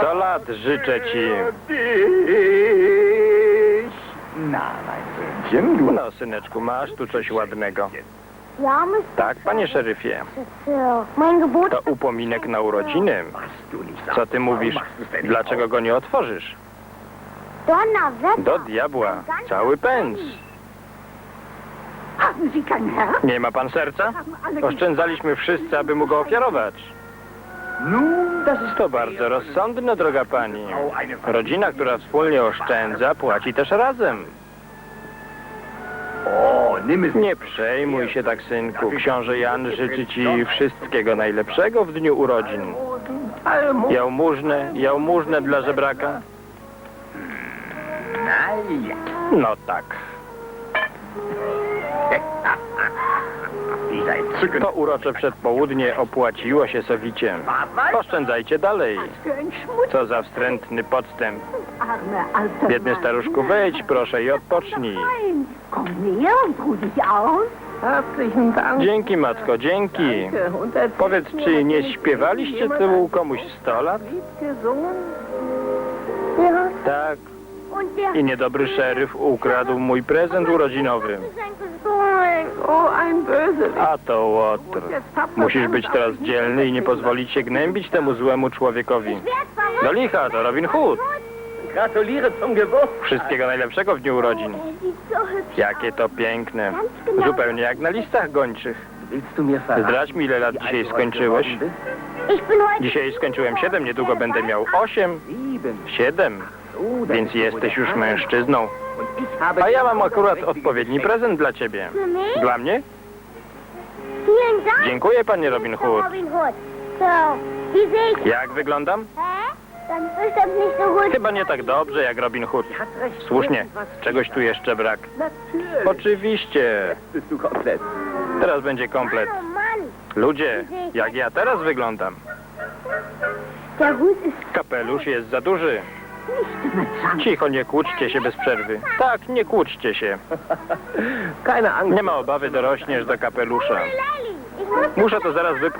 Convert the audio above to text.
Sto lat życzę ci. No, syneczku, masz tu coś ładnego. Tak, panie szeryfie. To upominek na urodziny. Co ty mówisz? Dlaczego go nie otworzysz? Do diabła. Cały pędz. Nie ma pan serca? Oszczędzaliśmy wszyscy, aby mu go ofiarować. To bardzo rozsądne, droga pani. Rodzina, która wspólnie oszczędza, płaci też razem. Nie przejmuj się tak, synku. Książę Jan życzy ci wszystkiego najlepszego w dniu urodzin. Jałmużnę, jałmużnę dla żebraka? Ja. No tak. To urocze przedpołudnie opłaciło się sowicie. Oszczędzajcie dalej. Co za wstrętny podstęp. Biedny staruszku, wejdź proszę i odpocznij. Dzięki, matko, dzięki. Powiedz, czy nie śpiewaliście tyłu komuś 100 lat? Tak. I niedobry szeryf ukradł mój prezent urodzinowy. A to łotr. Musisz być teraz dzielny i nie pozwolić się gnębić temu złemu człowiekowi. Do licha, to Robin Hood. Wszystkiego najlepszego w dniu urodzin. Jakie to piękne. Zupełnie jak na listach gończych. Zdradź mi, ile lat dzisiaj skończyłeś. Dzisiaj skończyłem 7, niedługo będę miał 8, bist? Sieben. 7, Oh, das więc jesteś już mężczyzną. A ja mam akurat odpowiedni prezent dla ciebie. Dla mnie? Dziękuję, panie Robin. Hood. Jak wyglądam? Chyba nie tak dobrze jak Robin Hood. Słusznie, czegoś tu jeszcze brak. Oczywiście. Teraz będzie komplet. Ludzie, jak ja teraz wyglądam. Kapelusz jest za duży. Cicho, nie kłóćcie się bez przerwy. Tak, nie kłóćcie się. Nie ma obawy, dorośniesz do kapelusza. Muszę to zaraz wypróbować.